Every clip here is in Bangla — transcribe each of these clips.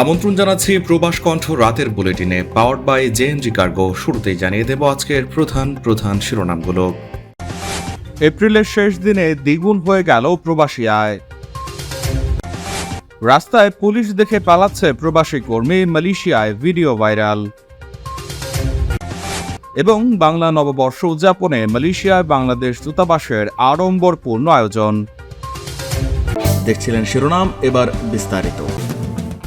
আমন্ত্রণ জানাচ্ছি প্রবাস কণ্ঠ রাতের বুলেটিনে পাওয়ার্ড বাই জেএনজি কার্গো শুরুতেই জানিয়ে দেব আজকের প্রধান প্রধান শিরোনামগুলো। এপ্রিলের শেষ দিনে দ্বিগুণ হয়ে গেল প্রবাসী আয়। রাস্তায় পুলিশ দেখে পালাচ্ছে প্রবাসী কর্মী মালয়েশিয়ায় ভিডিও ভাইরাল। এবং বাংলা নববর্ষ উদযাপনে মালয়েশিয়ায় বাংলাদেশ দূতাবাসের আড়ম্বরপূর্ণ আয়োজন। দেখছিলেন শিরোনাম এবার বিস্তারিত।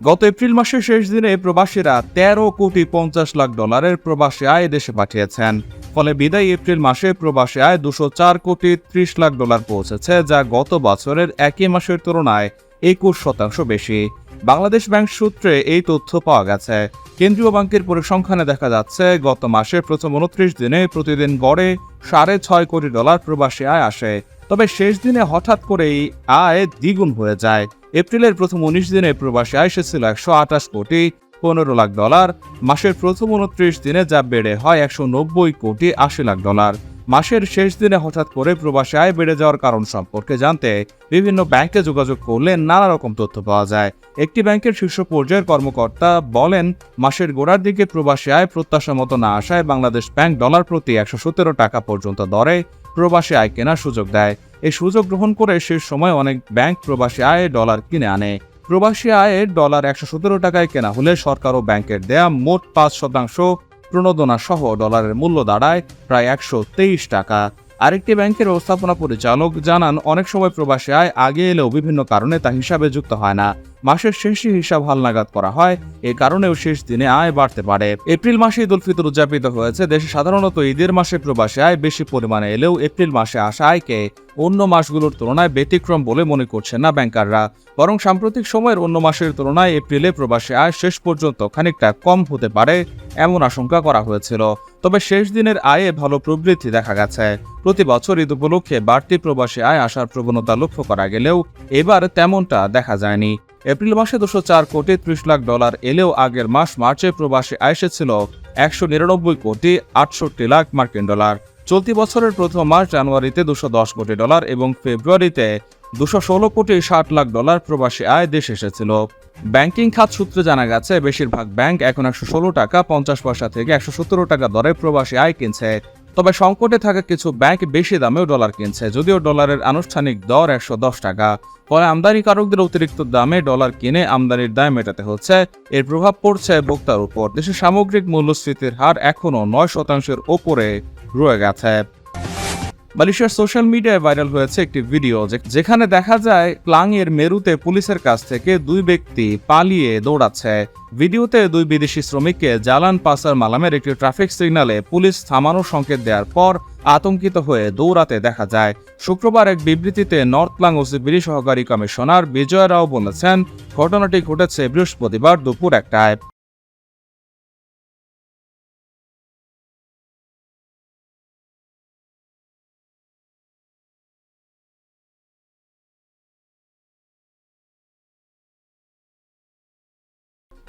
গত এপ্রিল মাসের শেষ দিনে প্রবাসীরা তেরো কোটি পঞ্চাশ লাখ ডলারের প্রবাসী আয় দেশে পাঠিয়েছেন। ফলে বিদায়ী এপ্রিল মাসে প্রবাসী আয় দুশো চার কোটি ত্রিশ লাখ ডলার পৌঁছেছে, যা গত বছরের একই মাসের তুলনায় একুশ শতাংশ বেশি। বাংলাদেশ ব্যাংক সূত্রে এই তথ্য পাওয়া গেছে। কেন্দ্রীয় ব্যাংকের পরিসংখ্যানে দেখা যাচ্ছে, গত মাসের প্রথম উনত্রিশ দিনে প্রতিদিন গড়ে সাড়ে ছয় কোটি ডলার প্রবাসী আয় আসে। তবে শেষ দিনে হঠাৎ করেই আয় দ্বিগুণ হয়ে যায়। এপ্রিলের প্রথম উনিশ দিনে প্রবাসী আয় এসেছিল একশো আঠাশ কোটি, পনেরো লাখ ডলার। মাসের প্রথম উনত্রিশ দিনে যা বেড়ে হয় একশো নব্বই কোটি আশি লাখ ডলার। মাসের শেষ দিনে হঠাৎ করে প্রবাসী আয় বেড়ে যাওয়ার কারণ সম্পর্কে জানতে বিভিন্ন ব্যাংকে যোগাযোগ করলে নানা রকম তথ্য পাওয়া যায়। একটি ব্যাংকের শীর্ষ পর্যায়ের কর্মকর্তা বলেন, মাসের গোড়ার দিকে প্রবাসী আয় প্রত্যাশা মতো না আসায় বাংলাদেশ ব্যাংক ডলার প্রতি একশো সতেরো টাকা পর্যন্ত দরে প্রবাসী আয় কেনার সুযোগ দেয়। এই সুযোগ গ্রহণ করে সে সময় অনেক ব্যাংক প্রবাসী আয়ে ডলার কিনে আনে। প্রবাসী আয়ে ডলার একশো সতেরো টাকায় কেনা হলে সরকার ও ব্যাংকের দেয়া মোট পাঁচ শতাংশ প্রণোদনা সহ ডলারের মূল্য দাঁড়ায় প্রায় একশো তেইশ টাকা। আরেকটি ব্যাংকের ব্যবস্থাপনা পরিচালক জানান, অনেক সময় প্রবাসী আয় আগে এলেও বিভিন্ন কারণে তা হিসাবে যুক্ত হয় না। মাসের শেষে হিসাব হালনাগাদ করা হয়। এ কারণেও শেষ দিনে আয় বাড়তে পারে। এপ্রিল মাসে ঈদ উল ফিতর উদযাপিত হয়েছে দেশে সাধারণত ঈদের মাসে প্রবাসী আয় বেশি পরিমাণে এলেও এপ্রিল মাসে আসা আয়কে অন্য মাসগুলোর তুলনায় ব্যতিক্রম বলে মনে করছেন না ব্যাংকাররা। বরং সাম্প্রতিক সময়ের অন্য মাসের তুলনায় এপ্রিলে প্রবাসী আয় শেষ পর্যন্ত খানিকটা কম হতে পারে এমন আশঙ্কা করা হয়েছিল। তবে শেষ দিনের আয়ে ভালো প্রবৃদ্ধি দেখা গেছে। প্রতি বছর ঈদ উপলক্ষে বাড়তি প্রবাসী আয় আসার প্রবণতা লক্ষ্য করা গেলেও এবার তেমনটা দেখা যায়নি। এপ্রিল মাসে দুশো চার কোটি ত্রিশ লাখ ডলার এলেও আগের মাস মার্চে প্রবাসী আয় এসেছিল একশো নিরানব্বই কোটি আটষট্টি লাখ মার্কিন ডলার। চলতি বছরের প্রথম মাস জানুয়ারিতে দুশো দশ কোটি ডলার এবং ফেব্রুয়ারিতে দুশো ষোলো কোটি ষাট লাখ ডলার প্রবাসী আয় দেশে এসেছিল। ব্যাংকিং খাত সূত্রে জানা গেছে, বেশিরভাগ ব্যাংক এখন একশো ষোলো টাকা, পঞ্চাশ পয়সা থেকে একশো সতেরো টাকা দরে প্রবাসী আয় কিনছে। তবে সংকটে থাকা কিছু ব্যাংক বেশি দামেও ডলার কিনছে, যদিও ডলারের আনুষ্ঠানিক দর একশো দশ টাকা। ফলে আমদানিকারকদের অতিরিক্ত দামে ডলার কিনে আমদানির দায় মেটাতে হচ্ছে, এর প্রভাব পড়ছে ভোক্তার উপর। দেশের সামগ্রিক মূল্যস্ফীতির হার এখনও নয় শতাংশের ওপরে রয়ে গেছে। মালয়েশিয়ার সোশ্যাল মিডিয়ায় ভাইরাল হয়েছে একটি ভিডিও যেখানে দেখা যায় ক্লাং এর মেরুতে পুলিশের কাছ থেকে দুই ব্যক্তি পালিয়ে দৌড়াচ্ছে। ভিডিওতে দুই বিদেশি শ্রমিককে জালান পাসার মালামের একটি ট্রাফিক সিগনালে পুলিশ থামানোর সংকেত দেওয়ার পর আতঙ্কিত হয়ে দৌড়াতে দেখা যায়। শুক্রবার এক বিবৃতিতে নর্থ ক্লাং ওসিবির সহকারী কমিশনার বিজয় রাও বলেছেন, ঘটনাটি ঘটেছে বৃহস্পতিবার দুপুর একটায়।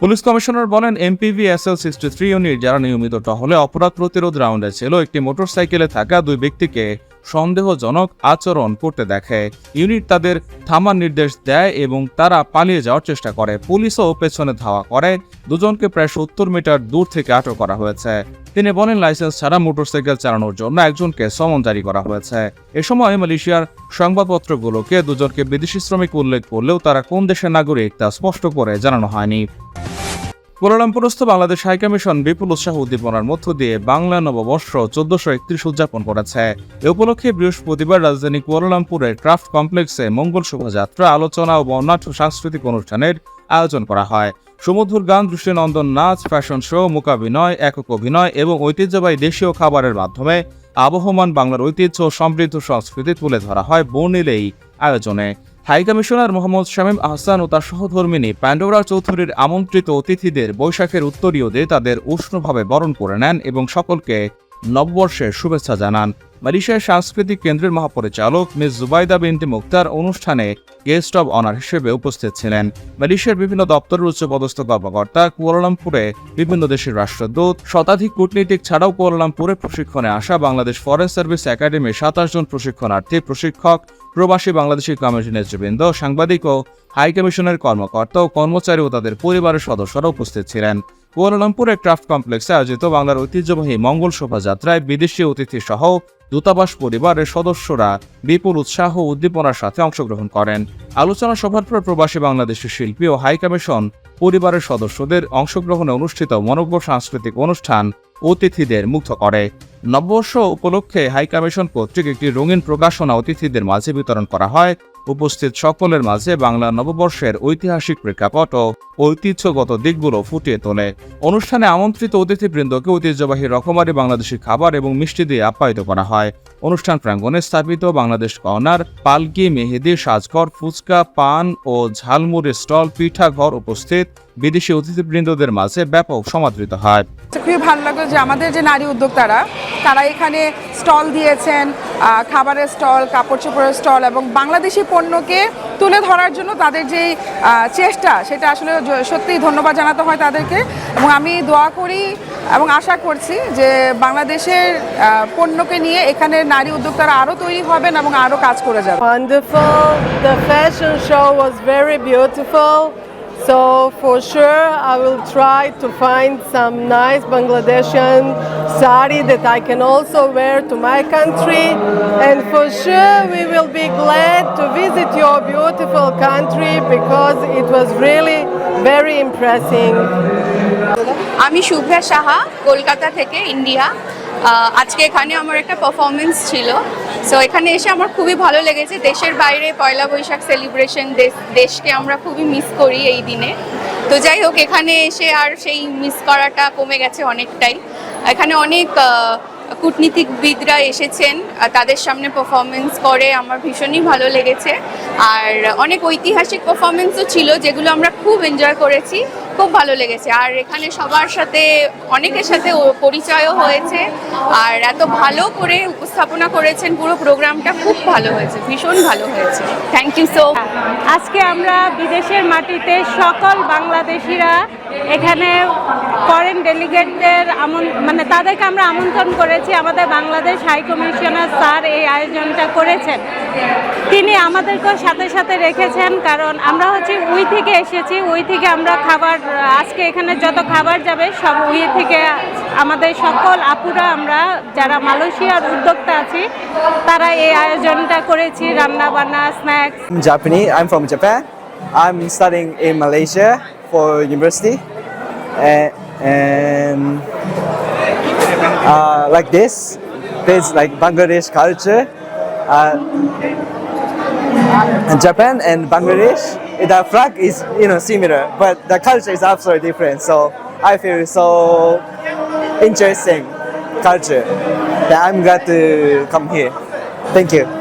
পুলিশ কমিশনার বলেন, MPV, SL sixty three unit যারা নিয়মিত টহলে অপরাধ প্রতিরোধ রাউন্ডে ছিল, একটি মোটরসাইকেলে থাকা দুই ব্যক্তিকে সন্দেহজনক আচরণ করতে দেখে। ইউনিট তাদের থামার নির্দেশ দেয় এবং তারা পালিয়ে যাওয়ার চেষ্টা করে। পুলিশও পেছনে ধাওয়া করে। দুজনকে প্রায় সত্তর মিটার দূর থেকে আটক করা হয়েছে। তিনি বলেন, লাইসেন্স ছাড়া মোটরসাইকেল চালানোর জন্য একজনকে সমন জারি করা হয়েছে। এ সময় মালয়েশিয়ার সংবাদপত্রগুলোকে দুজনকে বিদেশি শ্রমিক উল্লেখ করলেও তারা কোন দেশের নাগরিক তা স্পষ্ট করে জানানো হয়নি। কুয়ালালামপুরস্থ বাংলাদেশ হাইকমিশন বিপুল উৎসাহ উদ্দীপনার মধ্য দিয়ে বাংলা নববর্ষ চোদ্দশো একত্রিশ উদযাপন করেছে। এ উপলক্ষে বৃহস্পতিবার রাজধানী কুয়ালালামপুরের ক্রাফট কমপ্লেক্সে মঙ্গল শোভাযাত্রা, আলোচনা ও বর্ণাঢ্য সাংস্কৃতিক অনুষ্ঠানের আয়োজন করা হয়। সুমধুর গান দৃষ্টিনন্দন নাচ, ফ্যাশন শো মূকাভিনয় একক অভিনয় এবং ঐতিহ্যবাহী দেশীয় খাবারের মাধ্যমে আবহমান বাংলার ঐতিহ্য সমৃদ্ধ সংস্কৃতি তুলে ধরা হয় বর্ণিলেই আয়োজনে। হাই কমিশনার মোহাম্মদ শামীম আহসান ও তার সহধর্মিনী প্যান্ডোরা চৌধুরীর আমন্ত্রিত অতিথিদের বৈশাখের উত্তরীয় দিয়ে তাদের উষ্ণভাবে বরণ করে নেন এবং সকলকে নববর্ষের শুভেচ্ছা জানান। মালয়েশিয়ার সাংস্কৃতিক কেন্দ্রের মহাপরিচালক মিস জুবাইদা বিনতি মুক্তার অনুষ্ঠানে গেস্ট অব অনার হিসেবে উপস্থিত ছিলেন। মালয়েশিয়ার বিভিন্ন দপ্তরের উচ্চপদস্থ কর্মকর্তা কুয়ালালামপুরে বিভিন্ন দেশের রাষ্ট্রদূত, শতাধিক কূটনীতিক ছাড়াও কুয়ালালামপুরে প্রশিক্ষণে আসা বাংলাদেশ ফরেস্ট সার্ভিস একাডেমির সাতাশ জন প্রশিক্ষণার্থী, প্রশিক্ষক প্রবাসী বাংলাদেশি কমিটি নেতৃবৃন্দ, সাংবাদিক ও হাইকমিশনের কর্মকর্তা ও কর্মচারী ও তাদের পরিবারের সদস্যরা উপস্থিত ছিলেন। কুয়ালালামপুরের ক্রাফট কমপ্লেক্সে আয়োজিত বাংলার ঐতিহ্যবাহী মঙ্গল শোভাযাত্রায় বিদেশি অতিথি সহ দূতাবাস পরিবারের সদস্যরা বিপুল উৎসাহ ও উদ্দীপনার সাথে অংশগ্রহণ করেন। আলোচনা সভার পর প্রবাসী বাংলাদেশি শিল্পী ও হাই কমিশন পরিবারের সদস্যদের অংশগ্রহণে অনুষ্ঠিত মনোজ্ঞ সাংস্কৃতিক অনুষ্ঠান অতিথিদের মুগ্ধ করে। নববর্ষ উপলক্ষে হাইকমিশন কর্তৃক একটি রঙিন প্রকাশনা অতিথিদের মাঝে বিতরণ করা হয়। উপস্থিত সকলের মাঝে বাংলা নববর্ষের ঐতিহাসিক প্রেক্ষাপট ও ঐতিহ্যগত দিকগুলো ফুটিয়ে তোলে। অনুষ্ঠানে আমন্ত্রিত অতিথিবৃন্দকে ঐতিহ্যবাহী রকমারি বাংলাদেশি খাবার এবং মিষ্টি দিয়ে আপ্যায়িত করা হয়। অনুষ্ঠান প্রাঙ্গণে স্থাপিত বাংলাদেশ কর্নার, পালকি, মেহেদি, সাজঘর, ফুচকা, পান ও ঝালমুড়ি স্টল, পিঠাঘর উপস্থিত। বিদেশি অতিথিবৃন্দদের মাঝে ব্যাপক সমাদৃত হয়। খুবই ভালো লাগল যে আমাদের যে নারী উদ্যোক্তারা, তারা এখানে স্টল দিয়েছেন খাবারের স্টল কাপড় চোপড়ের স্টল এবং বাংলাদেশি পণ্যকে তুলে ধরার জন্য তাদের যেই চেষ্টা, সেটা আসলে সত্যিই ধন্যবাদ জানাতে হয় তাদেরকে এবং আমি দোয়া করি এবং আশা করছি যে বাংলাদেশের পণ্যকে নিয়ে এখানে নারী উদ্যোক্তারা আরও তৈরি হবেন এবং আরও কাজ করে যাবে Wonderful. The fashion show was. So for sure, I will try to find some nice Bangladeshan sari that I can also wear to my country. And for sure, we will be glad to visit your beautiful country because it was really very impressive. আমি শুভ্রা সাহা কলকাতা থেকে ইন্ডিয়া আহ, আজকে এখানে আমার একটা পারফরমেন্স ছিল। সো এখানে এসে আমার খুবই ভালো লেগেছে। দেশের বাইরে পয়লা বৈশাখ সেলিব্রেশন দেশকে আমরা খুবই মিস করি এই দিনে। তো যাই হোক, এখানে এসে আর সেই মিস করাটা কমে গেছে অনেকটাই। এখানে অনেক কূটনীতিকবিদরা এসেছেন। তাদের সামনে পারফরমেন্স করে আমার ভীষণই ভালো লেগেছে। আর অনেক ঐতিহাসিক পারফরমেন্সও ছিল, যেগুলো আমরা খুব এনজয় করেছি। খুব ভালো লেগেছে। আর এখানে সবার সাথে, অনেকের সাথে পরিচয়ও হয়েছে। আর এত ভালো করে উপস্থাপনা করেছেন পুরো প্রোগ্রামটা, খুব ভালো হয়েছে, ভীষণ ভালো হয়েছে। থ্যাংক ইউ সো আজকে আমরা বিদেশের মাটিতে সকল বাংলাদেশিরা এখানে ফরেন ডেলিগেটদের আমন মানে তাদেরকে আমরা আমন্ত্রণ করেছি আমাদের বাংলাদেশ হাই কমিশনার স্যার এই আয়োজনটা করেছেন তিনি আমাদেরকেও সাথে সাথে রেখেছেন, কারণ আমরা হচ্ছে উই থেকে এসেছি উই থেকে আমরা খাবার, আজকে এখানে যত খাবার যাবে, সব উই থেকে আমাদের সকল আপুরা আমরা, যারা মালয়েশিয়ার উদ্যোক্তা আছি, তারা এই আয়োজনটা করেছি রান্না বান্না snacks I'm Japanese. I'm from Japan. I'm studying in Malaysia for university, and, and uh, like this, there's like Bangladesh culture. Uh, and Japan and Bangladesh, the flag is you know similar, but the culture is absolutely different. So I feel so interesting culture that I'm glad to come here. Thank you.